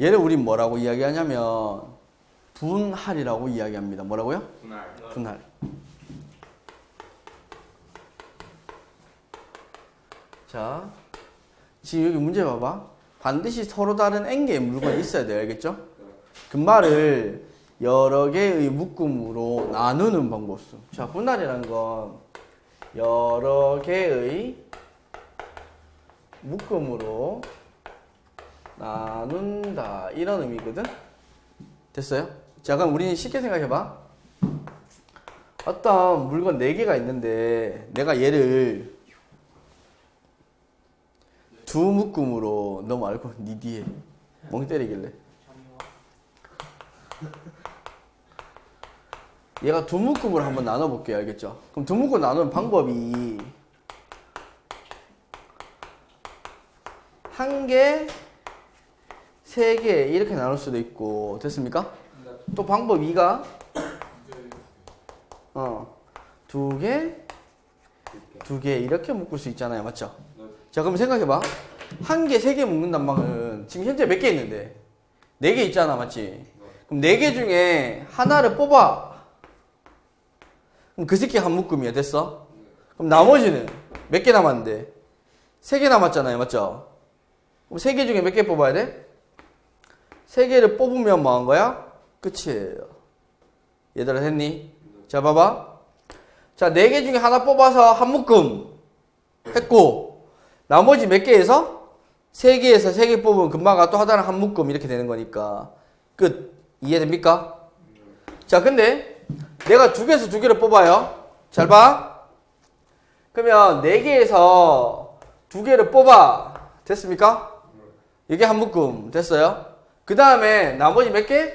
얘를 우린 뭐라고 이야기하냐면 분할이라고 이야기합니다. 뭐라고요? 분할. 분할. 자, 지금 여기 문제 봐봐. 반드시 서로 다른 n개의 물건이 있어야 돼요. 알겠죠? 금말을 여러 개의 묶음으로 나누는 방법수. 자, 분할이라는 건 여러 개의 묶음으로 나눈다. 이런 의미거든? 됐어요? 자, 그럼 우리 쉽게 생각해봐. 어떤 물건 4개가 있는데 내가 얘를 두 묶음으로 너 말고 니 뒤에 멍 때리길래 얘가 두 묶음으로 한번 나눠볼게요 알겠죠? 그럼 두 묶음 나누는 방법이 한 개, 세 개 이렇게 나눌 수도 있고 됐습니까? 또 방법 2가 어, 두 개, 두 개 이렇게 묶을 수 있잖아요, 맞죠? 자, 그럼 생각해봐. 한 개, 세 개 묶는단 말은 지금 현재 몇 개 있는데 네 개 있잖아, 맞지? 그럼 네 개 중에 하나를 뽑아. 그럼 그 새끼 한 묶음이야, 됐어? 그럼 나머지는 몇 개 남았는데 세 개 남았잖아요, 맞죠? 그럼 세 개 중에 몇 개 뽑아야 돼? 세 개를 뽑으면 뭐 한 거야? 끝이에요. 얘들아 됐니? 자, 봐봐. 자, 네 개 중에 하나 뽑아서 한 묶음 했고, 나머지 몇 개에서? 세 개에서 세 개 뽑으면 금방 가 또 하나는 한 묶음 이렇게 되는 거니까. 끝. 이해됩니까? 자, 근데 내가 두 개에서 두 개를 뽑아요. 잘 봐. 그러면 네 개에서 두 개를 뽑아. 됐습니까? 이게 한 묶음 됐어요? 그 다음에 나머지 몇 개?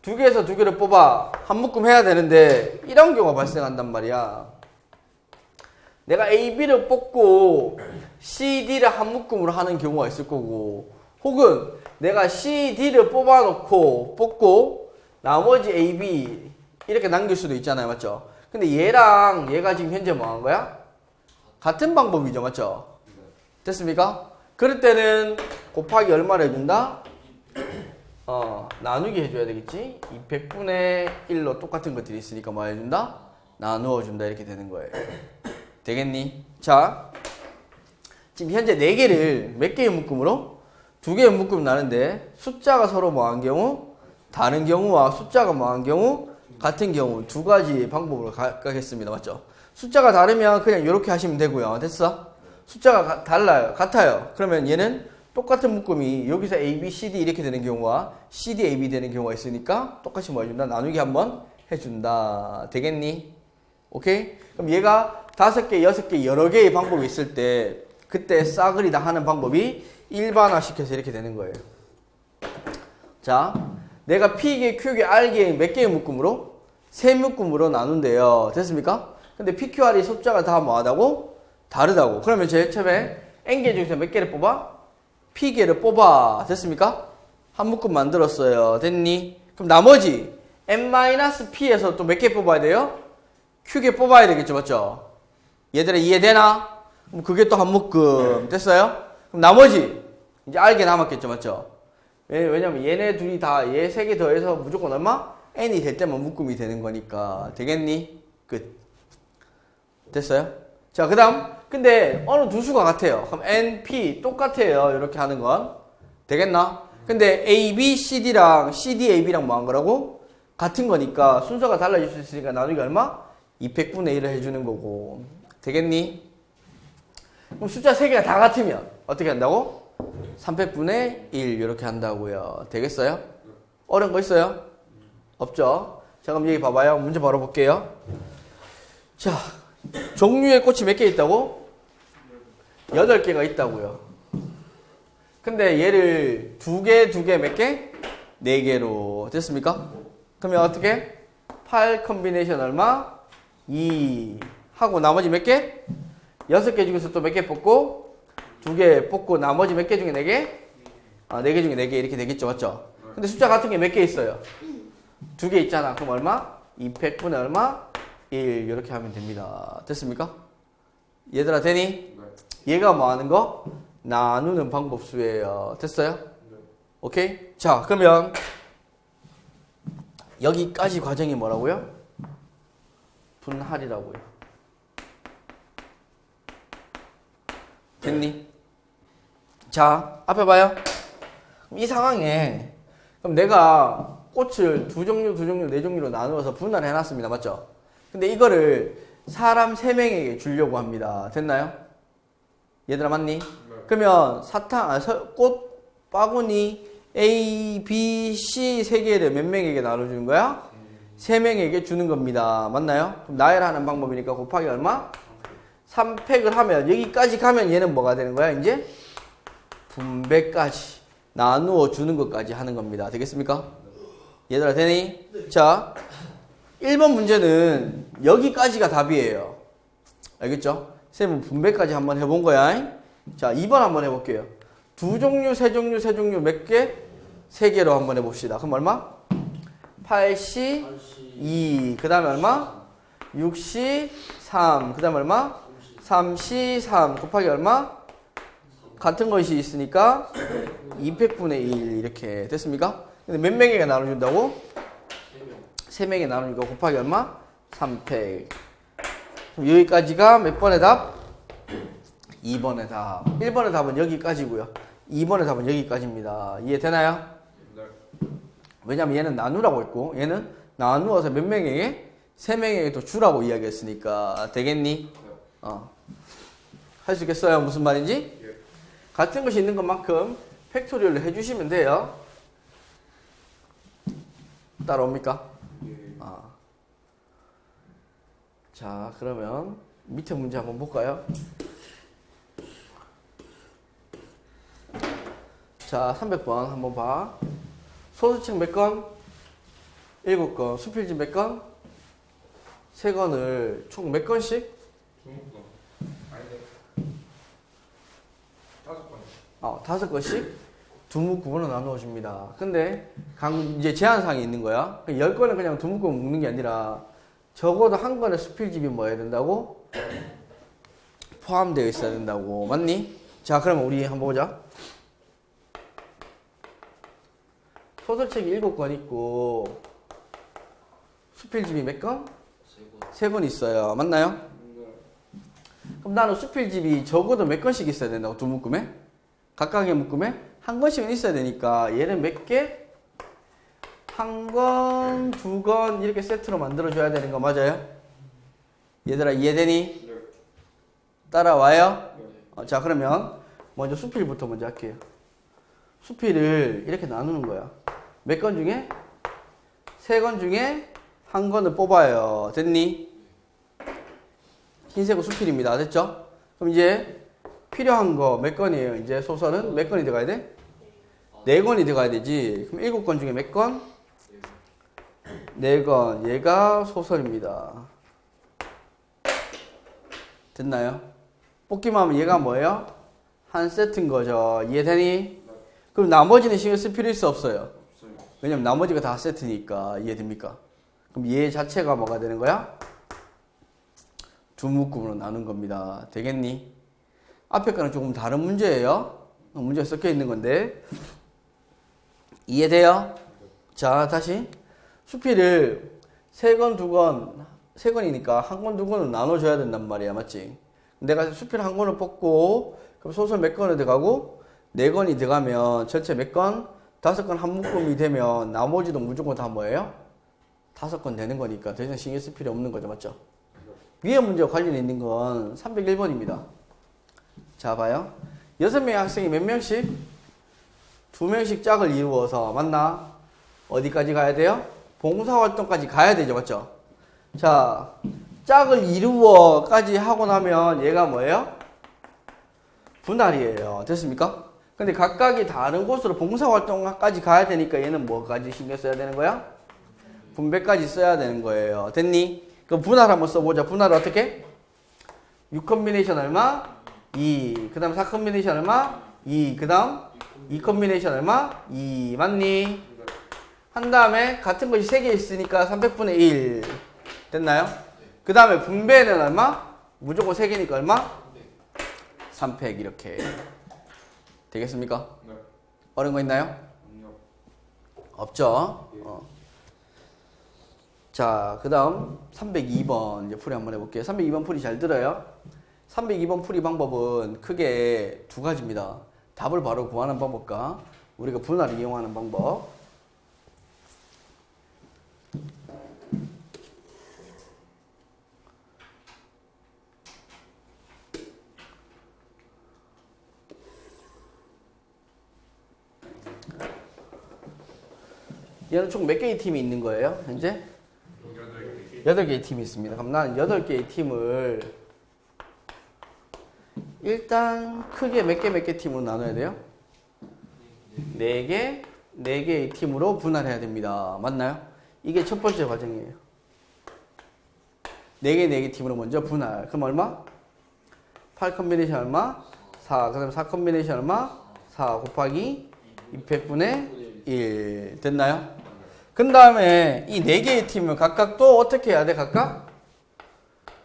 두 개에서 두 개를 뽑아 한 묶음 해야 되는데 이런 경우가 발생한단 말이야. 내가 A, B를 뽑고 C, D를 한 묶음으로 하는 경우가 있을 거고 혹은 내가 C, D를 뽑아놓고 뽑고 나머지 A, B 이렇게 남길 수도 있잖아요. 맞죠? 근데 얘랑 얘가 지금 현재 뭐 한 거야? 같은 방법이죠. 맞죠? 됐습니까? 그럴 때는 곱하기 얼마를 해준다? 어, 나누기 해줘야 되겠지? 200분의 1로 똑같은 것들이 있으니까 뭐 해준다? 나누어준다 이렇게 되는 거예요. 되겠니? 자, 지금 현재 4개를 몇 개의 묶음으로? 2개의 묶음 나는데 숫자가 서로 뭐한 경우? 다른 경우와 숫자가 뭐한 경우? 같은 경우 두 가지 방법으로 가, 가겠습니다. 맞죠? 숫자가 다르면 그냥 이렇게 하시면 되고요. 됐어? 숫자가 가- 달라요. 같아요. 그러면 얘는 똑같은 묶음이 여기서 A, B, C, D 이렇게 되는 경우와 C, D, A, B 되는 경우가 있으니까 똑같이 뭐 해준다? 나누기 한번 해준다. 되겠니? 오케이? 그럼 얘가 다섯 개, 여섯 개, 여러 개의 방법이 있을 때 그때 싸그리 다 하는 방법이 일반화 시켜서 이렇게 되는 거예요. 자, 내가 P개, Q개, R개 몇 개의 묶음으로? 세 묶음으로 나눈대요. 됐습니까? 근데 P, Q, R이 숫자가 다 뭐하다고? 다르다고. 그러면 제일 처음에 N개 중에서 몇 개를 뽑아? P개를 뽑아. 됐습니까? 한 묶음 만들었어요. 됐니? 그럼 나머지 N-P에서 또 몇 개 뽑아야 돼요? Q개 뽑아야 되겠죠. 맞죠? 얘들아 이해되나? 그럼 그게 또 한 묶음. 됐어요? 그럼 나머지 이제 R개 남았겠죠. 맞죠? 왜, 왜냐면 얘네 둘이 다 얘 세 개 더해서 무조건 얼마? N이 될 때만 묶음이 되는 거니까. 되겠니? 끝. 됐어요? 자, 그 다음. 근데 어느 두 수가 같아요. 그럼 N, P 똑같아요. 이렇게 하는 건. 되겠나? 근데 A, B, C, D랑 C, D, A, B랑 뭐 한 거라고? 같은 거니까 순서가 달라질 수 있으니까 나누기 얼마? 200분의 1을 해주는 거고. 되겠니? 그럼 숫자 세 개가 다 같으면 어떻게 한다고? 300분의 1 이렇게 한다고요. 되겠어요? 어려운 거 있어요? 없죠? 자, 그럼 여기 봐봐요. 문제 바로 볼게요. 자, 종류의 꽃이 몇 개 있다고? 8개가 있다고요. 근데 얘를 두 개, 두 개, 몇 개? 네 개로 됐습니까? 그러면 어떻게? 8 컨비네이션 얼마? 2 하고 나머지 몇 개? 6개 중에서 또 몇 개 뽑고 두 개 뽑고 나머지 몇 개 중에 네 개? 아, 네 개 중에 네 개 이렇게 되겠죠. 맞죠? 근데 숫자 같은 게 몇 개 있어요? 두 개 있잖아. 그럼 얼마? 200분의 얼마? 1 이렇게 하면 됩니다. 됐습니까? 얘들아 되니? 얘가 뭐 하는 거? 나누는 방법 수예요. 됐어요? 오케이? 자, 그러면 여기까지 과정이 뭐라고요? 분할이라고요. 됐니? 자, 앞에 봐요. 이 상황에 그럼 내가 꽃을 두 종류, 두 종류, 네 종류로 나누어서 분할해 놨습니다. 맞죠? 근데 이거를 사람 세 명에게 주려고 합니다. 됐나요? 얘들아 맞니? 그러면 사탕, 아, 서- 꽃 바구니 A, B, C 세 개를 몇 명에게 나눠주는 거야? 세 명에게 주는 겁니다. 맞나요? 그럼 나열하는 방법이니까 곱하기 얼마? 3팩을 하면 여기까지 가면 얘는 뭐가 되는 거야? 이제 분배까지 나누어 주는 것까지 하는 겁니다. 되겠습니까? 얘들아 되니? 자, 1번 문제는 여기까지가 답이에요. 알겠죠? 쌤은 분배까지 한번 해본 거야. 자, 2번 한번 해볼게요. 두 종류, 세 종류, 세 종류 몇 개? 세 개로 한번 해봅시다. 그럼 얼마? 82. 그 다음에 얼마? 63. 그 다음에 얼마? 33. 곱하기 얼마? 같은 것이 있으니까 200분의 1 이렇게 됐습니까? 근데 몇 명에게 나눠준다고? 3명에 나누니까 곱하기 얼마? 3팩. 그럼 여기까지가 몇 번의 답? 2번의 답. 1번의 답은 여기까지고요. 2번의 답은 여기까지입니다. 이해되나요? 왜냐면 얘는 나누라고 했고 얘는 나누어서 몇 명에게? 3명에게 더 주라고 이야기했으니까 되겠니? 어. 할 수 있겠어요? 무슨 말인지? 같은 것이 있는 것만큼 팩토리얼을 해주시면 돼요. 따라옵니까? 아. 자, 그러면 밑에 문제 한번 볼까요? 자, 300번 한번 봐. 소수책 몇 건? 7건. 수필지 몇 건? 3건을 총 몇 건씩? 아닌데 다섯 번 어, 다섯 건씩 두 묶음으로 나누어 줍니다. 근데 강 이제 제한사항이 있는 거야. 그열 건을 그냥 두 묶음 묶는 게 아니라 적어도 한 건의 수필집이 뭐 해야 된다고? 포함되어 있어야 된다고. 맞니? 자, 그러면 우리 한번 보자. 소설책이 일곱 권 있고 수필집이 몇 건? 세권 있어요. 맞나요? 그럼 나는 수필집이 적어도 몇 건씩 있어야 된다고 두 묶음에? 각각의 묶음에 한 건씩은 있어야 되니까 얘는 몇 개? 한 건, 두 건 이렇게 세트로 만들어줘야 되는 거 맞아요? 얘들아 이해되니? 따라와요? 어, 자 그러면 먼저 수필부터 먼저 할게요. 수필을 이렇게 나누는 거야. 몇 건 중에? 세 건 중에 한 건을 뽑아요. 됐니? 흰색은 수필입니다. 됐죠? 그럼 이제 필요한 거 몇 건이에요? 이제 소설은 몇 건이 들어가야 돼? 네 건이 들어가야 되지. 그럼 일곱 건 중에 몇 건? 네 건. 얘가 소설입니다. 됐나요? 뽑기만 하면 얘가 뭐예요? 한 세트인 거죠. 이해되니? 그럼 나머지는 신경 쓸 필요 있어 없어요? 왜냐면 나머지가 다 세트니까 이해됩니까? 그럼 얘 자체가 뭐가 되는 거야? 두 묶음으로 나눈 겁니다. 되겠니? 앞에 거는 조금 다른 문제예요. 문제가 섞여 있는 건데 이해돼요? 자 다시 수필을 세 건, 두 건, 세 건이니까 한 건, 두 건을 나눠줘야 된단 말이야, 맞지? 내가 수필 한 건을 뽑고 그럼 소설 몇 건을 들어가고 네 건이 들어가면 전체 몇 건? 다섯 건 한 묶음이 되면 나머지도 무조건 다 뭐예요? 다섯 건 되는 거니까 더 이상 신경 쓸 필요 없는 거죠, 맞죠? 위에 문제와 관련 있는 건 301번입니다. 자, 봐요. 여섯 명의 학생이 몇 명씩? 두 명씩 짝을 이루어서, 맞나? 어디까지 가야 돼요? 봉사활동까지 가야 되죠, 맞죠? 자, 짝을 이루어까지 하고 나면 얘가 뭐예요? 분할이에요. 됐습니까? 근데 각각이 다른 곳으로 봉사활동까지 가야 되니까 얘는 뭐까지 신경 써야 되는 거야? 분배까지 써야 되는 거예요. 됐니? 그럼 분할 한번 써보자. 분할 어떻게? 6 컨비네이션 얼마? 2. 그 다음 4 컨비네이션 얼마? 2. 그 다음 2 컨비네이션 얼마? 2. 맞니? 한 다음에 같은 것이 3개 있으니까 300분의 1. 됐나요? 그 다음에 분배는 얼마? 무조건 3개니까 얼마? 3팩 이렇게. 되겠습니까? 네 어려운 거 있나요? 없죠? 어. 자, 그 다음 302번 이제 풀이 한번 해볼게요. 302번 풀이 잘 들어요? 302번 풀이 방법은 크게 두 가지입니다. 답을 바로 구하는 방법과 우리가 분할을 이용하는 방법. 얘는 총 몇 개의 팀이 있는 거예요? 현재? 여덟 개의 팀이 있습니다. 그럼 나는 여덟 개의 팀을 일단 크게 몇 개 몇 개 팀으로 나눠야 돼요? 네 개, 네 개의 팀으로 분할해야 됩니다. 맞나요? 이게 첫 번째 과정이에요. 네 개, 네개 팀으로 먼저 분할. 그럼 얼마? 8 컨비네이션 얼마? 4. 그 다음에 4 컨비네이션 얼마? 4 곱하기 200분의 1. 됐나요? 그 다음에 이 네 개의 팀을 각각 또 어떻게 해야 돼? 각각?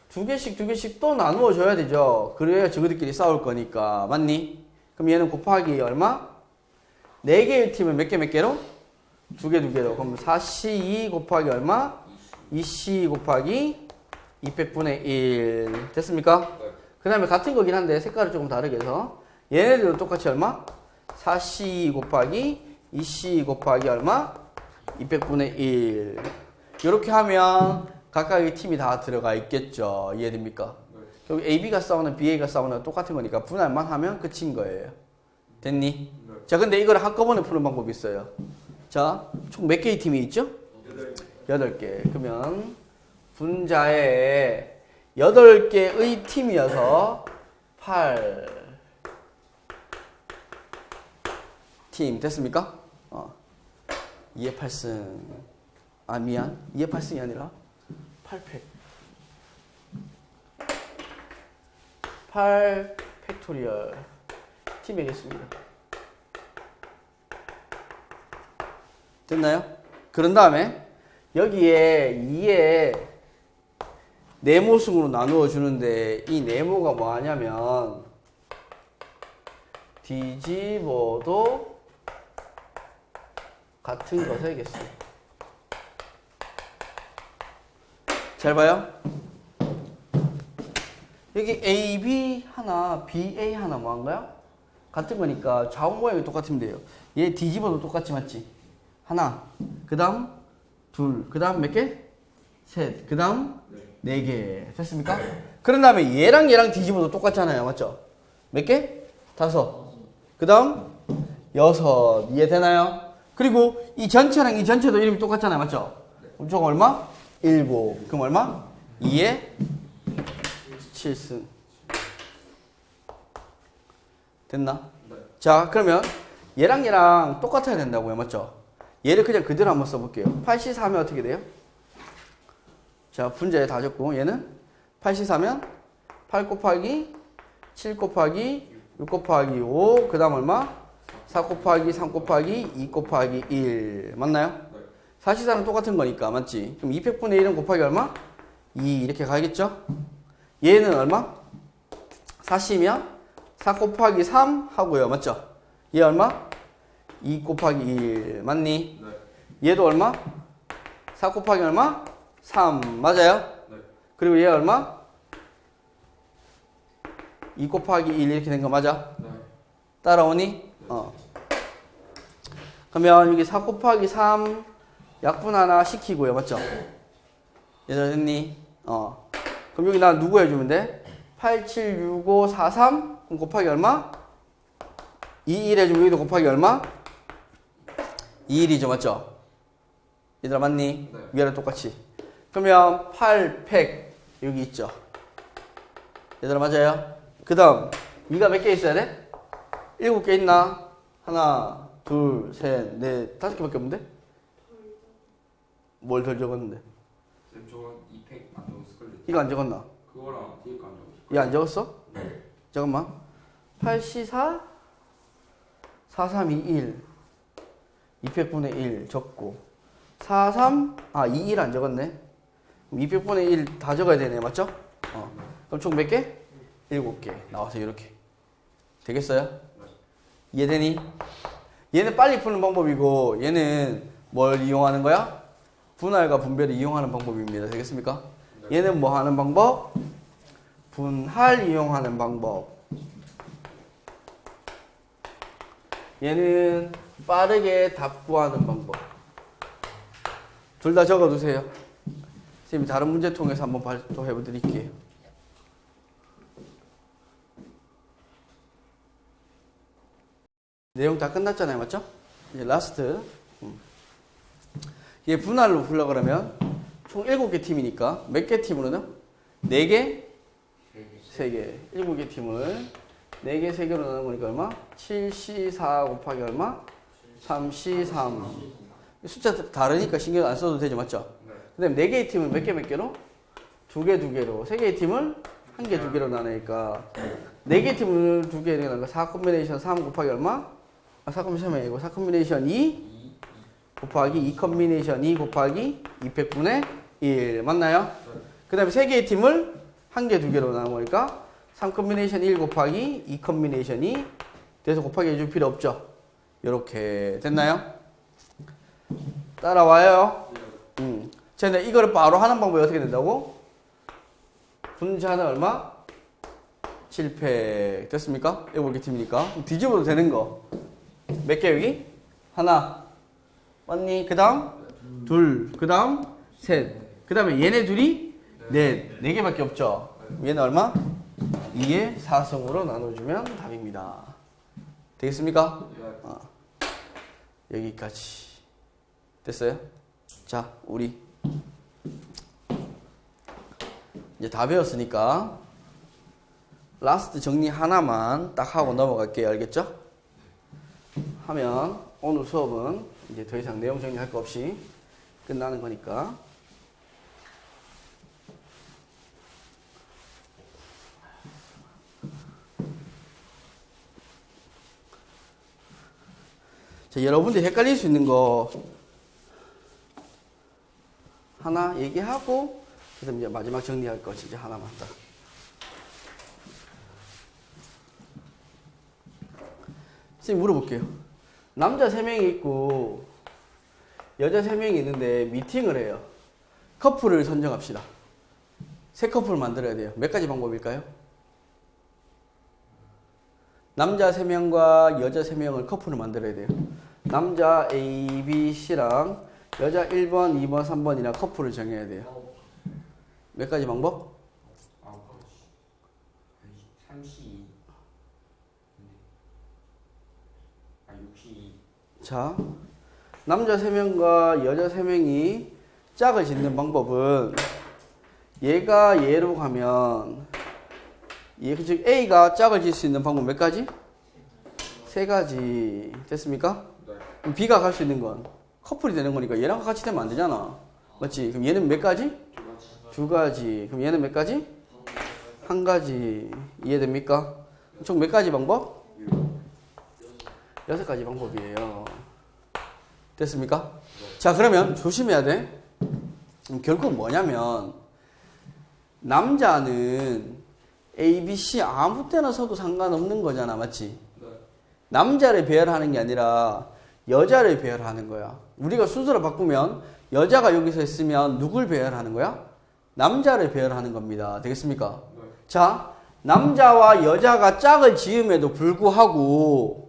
두 개씩 두 개씩 또 나누어 줘야 되죠. 그래야 저들끼리 싸울 거니까. 맞니? 그럼 얘는 곱하기 얼마? 네 개의 팀을 몇 개 몇 개로? 두 개 두 개로. 그럼 4C2 곱하기 얼마? 2C 곱하기 200분의 1. 됐습니까? 그 다음에 같은 거긴 한데 색깔을 조금 다르게 해서 얘네들도 똑같이 얼마? 4C 곱하기 2C 곱하기 얼마? 200분의 1. 이렇게 하면 각각의 팀이 다 들어가 있겠죠. 이해됩니까? 결국 AB가 싸우는 BA가 싸우는 똑같은 거니까 분할만 하면 끝인 거예요. 됐니? 자, 근데 이걸 한꺼번에 푸는 방법이 있어요. 자, 총 몇 개의 팀이 있죠? 여덟 개. 그러면 분자에 여덟 개의 팀이어서 8팀 됐습니까? 어. 2의 8승. 아, 미안. 2의 8승이 아니라 8팩. 8 팩토리얼. 팀이겠습니다. 됐나요? 그런 다음에 여기에 2의 네모승으로 나누어 주는데 이 네모가 뭐 하냐면 뒤집어도 같은 것이겠어. 잘 봐요. 여기 AB 하나, BA 하나 뭐 한가요? 같은 거니까 좌우 모양이 똑같으면 돼요. 얘 뒤집어도 똑같이 맞지? 하나, 그 다음 둘, 그 다음 몇 개? 셋, 그 다음 네 개. 됐습니까? 그런 다음에 얘랑 얘랑 뒤집어도 똑같잖아요. 맞죠? 몇 개? 다섯. 그 다음 여섯. 이해되나요? 그리고 이 전체랑 이 전체도 이름이 똑같잖아요. 맞죠? 그럼 총 얼마? 일곱. 그럼 얼마? 2에 7승. 됐나? 자, 그러면 얘랑 얘랑 똑같아야 된다고요. 맞죠? 얘를 그냥 그대로 한번 써볼게요. 84면 어떻게 돼요? 자, 분자에 다 적고 얘는 84면 8 곱하기 7 곱하기 6 곱하기 5, 그 다음 얼마? 4 곱하기 3 곱하기 2 곱하기 1. 맞나요? 44는 똑같은 거니까, 맞지? 그럼 200분의 1은 곱하기 얼마? 2 이렇게 가겠죠? 얘는 얼마? 40이면 4 곱하기 3 하고요. 맞죠? 얘 얼마? 2 곱하기 1. 맞니? 얘도 얼마? 4 곱하기 얼마? 3. 맞아요? 네. 그리고 얘 얼마? 2 곱하기 1 이렇게 된 거 맞아? 따라오니? 어. 그러면 여기 4 곱하기 3 약분 하나 시키고요. 맞죠? 됐니? 어. 그럼 여기 나 누구 해주면 돼? 8, 7, 6, 5, 4, 3? 그럼 곱하기 얼마? 2, 1 해주면 여기도 곱하기 얼마? 2, 1이죠. 맞죠? 얘들아 맞니? 네. 위아래 똑같이. 그러면 8, 팩 여기 있죠. 얘들아 맞아요? 그 다음 위가 몇 개 있어야 돼? 일곱 개 있나? 하나, 둘, 셋, 넷, 다섯 개밖에 없는데? 뭘 덜 적었는데? 쌤 저건 2팩 안 적었을 걸요. 이거 안 적었나? 그거랑 뒤에 거안 적었을 얘안 적었어? 네. 잠깐만. 8, 4, 4, 3, 2, 1. 200분의 1 적고. 4, 3, 아, 2, 1 안 적었네. 200분의 1 다 적어야 되네. 맞죠? 어. 그럼 총 몇 개? 7개. 나와서 이렇게. 되겠어요? 이해되니? 얘는 빨리 푸는 방법이고, 얘는 뭘 이용하는 거야? 분할과 분배를 이용하는 방법입니다. 되겠습니까? 얘는 뭐 하는 방법? 분할 이용하는 방법. 얘는 빠르게 답 구하는 방법. 둘 다 적어 두세요. 선생님이 다른 문제 통해서 한번 발표해 드릴게요. 내용 다 끝났잖아요. 맞죠? 이제 라스트. 음. 얘 분할로 풀려 그러면 총 7개 팀이니까 몇 개 팀으로는? 4개? 3개. 7개 팀을 4개, 3개로 나눈 거니까 얼마? 7C4 곱하기 얼마? 3C3. 숫자 다르니까 신경 안 써도 되죠. 맞죠? 네. 그 다음에 4개의 팀을 몇개 몇 개로? 2개, 2개로. 3개의 팀을 1개, 2개로 나누니까 4개 팀을 2개 나누니까 4 콤비네이션 3 곱하기 얼마? 아, 4 콤비네이션 아니고 4 콤비네이션 2 2 곱하기 2 컴비네이션 2 곱하기 200분의 1 맞나요? 그 다음에 3개의 팀을 1개, 2개로 나누니까 3 컴비네이션 1 곱하기 2 컴비네이션 2 돼서 곱하기 해줄 필요 없죠 이렇게 됐나요? 따라와요 음. 자, 근데 이거를 바로 하는 방법이 어떻게 된다고? 분자는 얼마? 7팩 됐습니까? 7개 팀이니까 그럼 뒤집어도 되는 거 몇 개 여기? 하나 맞니? 그 다음 둘, 그 다음 셋, 그 다음에 얘네 둘이 넷, 네 개밖에 없죠. 얘는 얼마? 2의 4승으로 나눠주면 답입니다. 되겠습니까? 어. 여기까지 됐어요? 자, 우리 이제 다 배웠으니까 라스트 정리 하나만 딱 하고 넘어갈게요. 알겠죠? 하면 오늘 수업은 이제 더 이상 내용 정리할 거 없이 끝나는 거니까. 자, 여러분들 헷갈릴 수 있는 거 하나 얘기하고 그다음 이제 마지막 정리할 거 진짜 하나만 딱. 선생님 물어볼게요. 남자 3명이 있고 여자 3명이 있는데 미팅을 해요. 커플을 선정합시다. 새 커플 만들어야 돼요. 몇 가지 방법일까요? 남자 3명과 여자 3명을 커플을 만들어야 돼요. 남자 A, B, C랑 여자 1번, 2번, 3번이나 커플을 정해야 돼요. 몇 가지 방법? 30. 자, 남자 3명과 여자 3명이 짝을 짓는 방법은 얘가 얘로 가면 얘, 즉 A가 짝을 짓을 수 있는 방법 몇 가지? 세 가지 됐습니까? 네. 그럼 B가 갈 수 있는 건 커플이 되는 거니까 얘랑 같이 되면 안 되잖아 맞지? 그럼 얘는 몇 가지. 두 가지 그럼 얘는 몇 가지? 한 가지 이해됩니까? 총 몇 가지 방법? 여섯 가지 방법이에요. 됐습니까? 자, 그러면 조심해야 돼. 음, 결국 뭐냐면, 남자는 A, B, C 아무 때나 서도 상관없는 거잖아. 맞지? 네. 남자를 배열하는 게 아니라 여자를 배열하는 거야. 우리가 순서를 바꾸면 여자가 여기서 있으면 누굴 배열하는 거야? 남자를 배열하는 겁니다. 되겠습니까? 네. 자, 남자와 여자가 짝을 지음에도 불구하고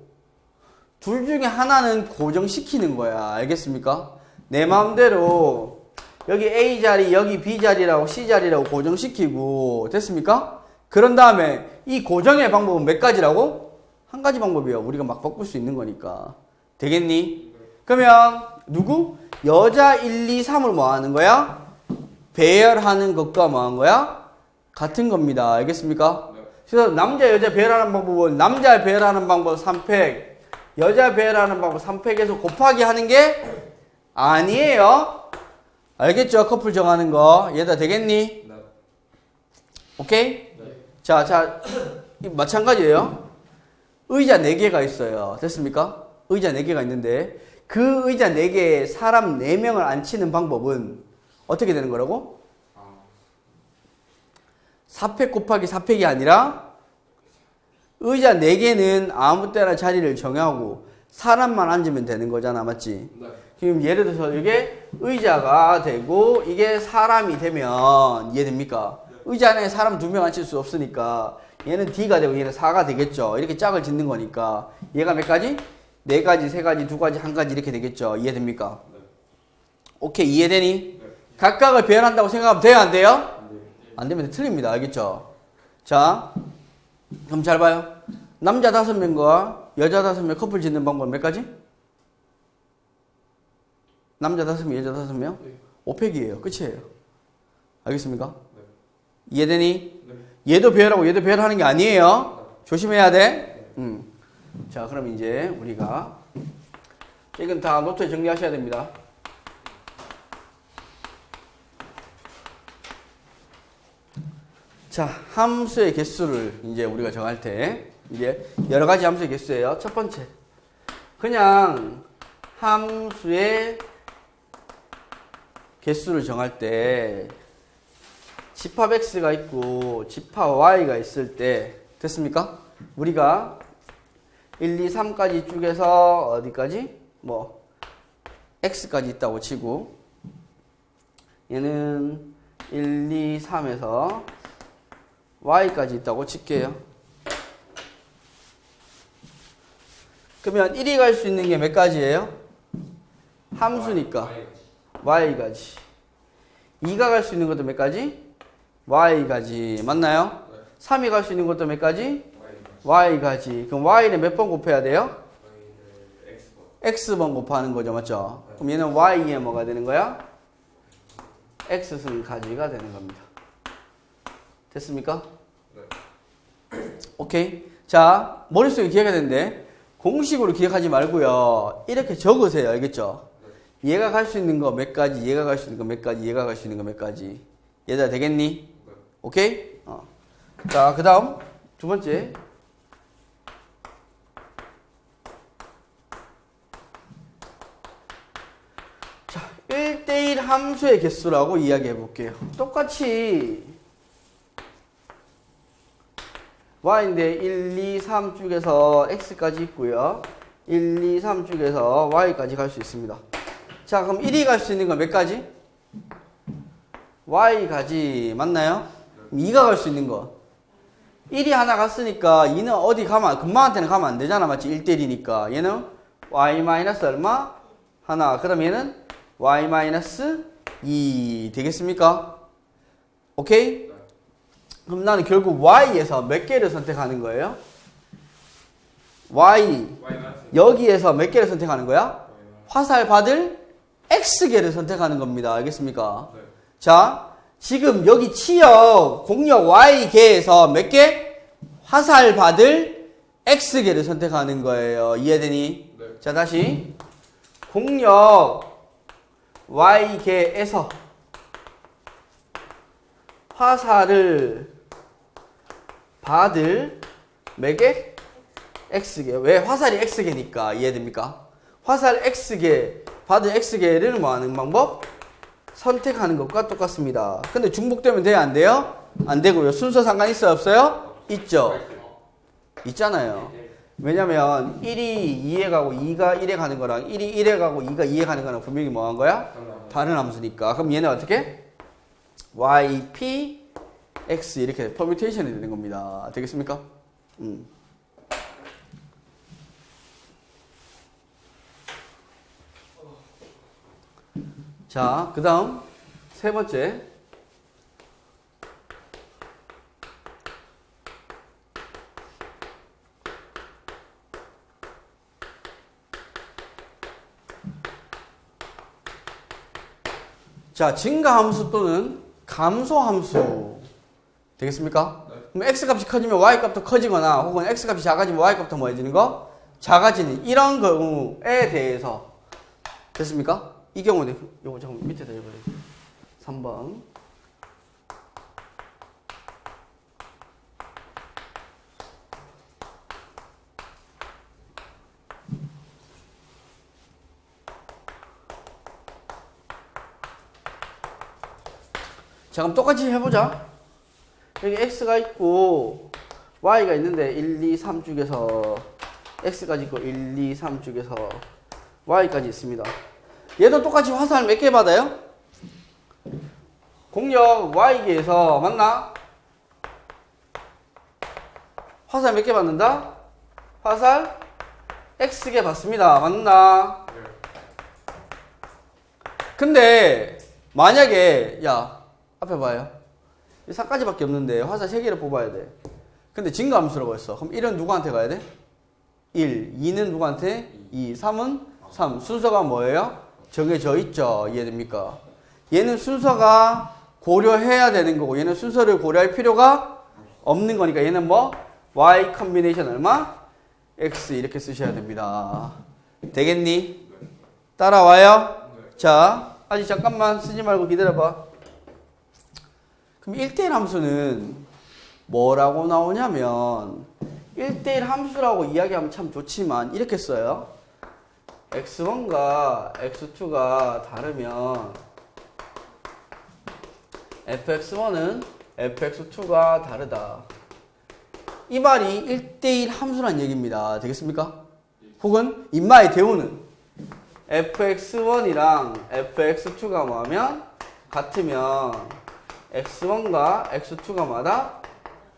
둘 중에 하나는 고정시키는 거야. 알겠습니까? 내 마음대로 여기 A 자리, 여기 B 자리라고 C 자리라고 고정시키고 됐습니까? 그런 다음에 이 고정의 방법은 몇 가지라고? 한 가지 방법이야. 우리가 막 바꿀 수 있는 거니까. 되겠니? 그러면 누구? 여자 1, 2, 3을 뭐 하는 거야? 배열하는 것과 뭐 하는 거야? 같은 겁니다. 알겠습니까? 네. 그래서 남자 여자 배열하는 방법은 남자 배열하는 방법 3팩, 여자 배열하는 방법 3팩에서 곱하기 하는 게 아니에요. 알겠죠? 커플 정하는 거. 얘다 되겠니? 네. 오케이? 네. 자, 자, 이 마찬가지예요. 의자 4개가 있어요. 됐습니까? 의자 4개가 있는데 그 의자 4개에 사람 4명을 앉히는 방법은 어떻게 되는 거라고? 아 4팩 곱하기 4팩이 아니라 의자 4개는 아무 때나 자리를 정하고 사람만 앉으면 되는 거잖아. 맞지? 네. 지금 예를 들어서 이게 의자가 되고 이게 사람이 되면 이해됩니까? 의자 안에 사람 두 명 앉힐 수 없으니까 얘는 D가 되고 얘는 4가 되겠죠. 이렇게 짝을 짓는 거니까 얘가 몇 가지? 네 가지, 세 가지, 두 가지, 한 가지 이렇게 되겠죠. 이해됩니까? 네. 오케이 이해되니? 네. 각각을 배열한다고 생각하면 돼요, 안 돼요? 네. 안 되면 틀립니다. 알겠죠? 자, 그럼 잘 봐요. 남자 다섯 명과 여자 다섯 명 커플 짓는 방법 몇 가지? 남자 다섯 명, 여자 다섯 명? 네. 5팩이에요. 끝이에요. 알겠습니까? 네. 이해되니? 네. 얘도 배열하고 얘도 배열하는 게 아니에요. 조심해야 돼. 네. 음. 자, 그럼 이제 우리가 이건 다 노트에 정리하셔야 됩니다. 자, 함수의 개수를 이제 우리가 정할 때 이제 여러 가지 함수의 개수예요. 첫 번째. 그냥 함수의 개수를 정할 때 집합 x가 있고 집합 y가 있을 때 됐습니까? 우리가 1, 2, 3까지 쭉에서 어디까지? 뭐 x까지 있다고 치고 얘는 1, 2, 3에서 y까지 있다고 칠게요. 그러면 1이 갈 수 있는 게 몇 가지예요? 함수니까 y까지. 2가 갈 수 있는 것도 몇 가지? y까지. 맞나요? 3이 갈 수 있는 것도 몇 가지? y까지. 그럼 y는 몇번 곱해야 돼요? x번 곱하는 거죠. 맞죠? 그럼 얘는 y에 뭐가 되는 거야? x승 가지가 되는 겁니다. 됐습니까? 오케이. 자, 머릿속에 기억해야 되는데, 공식으로 기억하지 말고요. 이렇게 적으세요. 알겠죠? 얘가 갈 수 있는 거 몇 가지, 얘가 갈 수 있는 거 몇 가지, 얘가 갈 수 있는 거 몇 가지. 얘들아, 되겠니? 오케이? 어. 자, 그 다음, 두 번째. 자, 1대1 함수의 개수라고 이야기해 볼게요. 똑같이 y인데 1, 2, 3 쪽에서 x까지 있고요. 1, 2, 3 쪽에서 y까지 갈 수 있습니다. 자, 그럼 1이 갈 수 있는 건 몇 가지? y까지 맞나요? 2가 갈 수 있는 거. 1이 하나 갔으니까 2는 어디 가면 금방한테는 가면 안 되잖아. 맞지? 1대1이니까. 얘는 y 마이너스 얼마? 하나. 그럼 얘는 y 마이너스 2 되겠습니까? 오케이? 그럼 나는 결국 y에서 몇 개를 선택하는 거예요? y 여기에서 몇 개를 선택하는 거야? 화살 받을 x개를 선택하는 겁니다. 알겠습니까? 자, 지금 여기 치역 공역 y개에서 몇 개? 화살 받을 x개를 선택하는 거예요. 이해되니? 네. 자, 다시 공역 y개에서 화살을 받을 몇 개? x개. 왜? 화살이 x개니까. 이해됩니까? 화살 x개, 받을 x개를 뭐 하는 방법? 선택하는 것과 똑같습니다. 근데 중복되면 돼요? 안 돼요? 안 되고요. 순서 상관 있어요? 없어요? 있죠? 있잖아요. 왜냐면 1이 2에 가고 2가 1에 가는 거랑 1이 1에 가고 2가 2에 가는 거랑 분명히 뭐 한 거야? 다른 함수니까. 그럼 얘는 어떻게? y, p, x 이렇게 퍼뮤테이션이 되는 겁니다. 되겠습니까? 음. 자, 그 다음 세 번째. 자, 증가함수 또는 감소함수 되겠습니까? 그럼 x 값이 커지면 y 값도 커지거나 혹은 x 값이 작아지면 y 값도 뭐해지는 거? 작아지는 이런 경우에 대해서 됐습니까? 이 경우는 요거 잠깐 밑에다 읽어야 돼. 3번. 자, 그럼 똑같이 해보자. 여기 x가 있고 y가 있는데 1, 2, 3 중에서 x까지 있고 1, 2, 3 중에서 y까지 있습니다. 얘도 똑같이 화살 몇 개 받아요? 공력 Y기에서 맞나? 화살 몇 개 받는다? 화살 X개 받습니다. 맞나? 근데 만약에 야 앞에 봐요. 이 4까지밖에 없는데 화살 3개를 뽑아야 돼. 근데 증가함수라고 했어. 그럼 1은 누구한테 가야 돼? 1. 2는 누구한테? 2. 3은 3. 순서가 뭐예요? 정해져 있죠. 이해됩니까? 얘는 순서가 고려해야 되는 거고 얘는 순서를 고려할 필요가 없는 거니까 얘는 뭐? Y 컨비네이션 얼마? X 이렇게 쓰셔야 됩니다. 되겠니? 따라와요? 자, 아직 잠깐만 쓰지 말고 기다려봐. 그럼 1대1 함수는 뭐라고 나오냐면 1대1 함수라고 이야기하면 참 좋지만 이렇게 써요. x1과 x2가 다르면 fx1은 fx2가 다르다. 이 말이 1대1 함수란 얘기입니다. 되겠습니까? 혹은 인마의 대우는 fx1이랑 fx2가 뭐하면 같으면 x1과 x2가 마다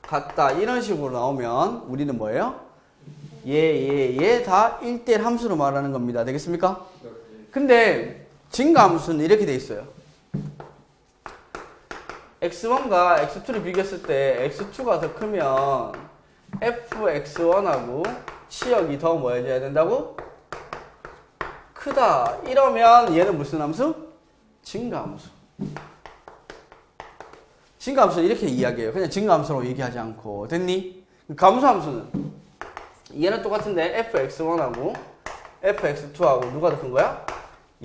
같다. 이런 식으로 나오면 우리는 뭐예요? 얘, 얘, 얘 다 1대1 함수로 말하는 겁니다. 되겠습니까? 근데 증가 함수는 이렇게 돼 있어요. x1과 x2를 비교했을 때 x2가 더 크면 fx1하고 치역이 더 뭐여야 된다고? 크다. 이러면 얘는 무슨 함수? 증가 함수. 증가 함수는 이렇게 이야기해요. 그냥 증가 함수라고 얘기하지 않고. 됐니? 감소 함수는 얘는 똑같은데 fx1하고 fx2하고 누가 더 큰 거야?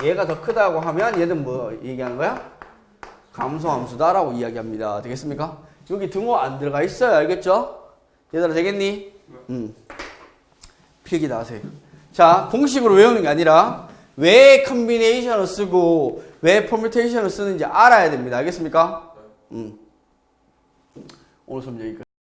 얘가 더 크다고 하면 얘는 뭐 얘기하는 거야? 감소함수다라고 이야기합니다. 되겠습니까? 여기 등호 안 들어가 있어요. 알겠죠? 얘들아 되겠니? 음. 필기 다 하세요. 자, 공식으로 외우는 게 아니라 왜 컨비네이션을 쓰고 왜 퍼뮤테이션을 쓰는지 알아야 됩니다. 알겠습니까? 음. 오늘 수업 여기까지.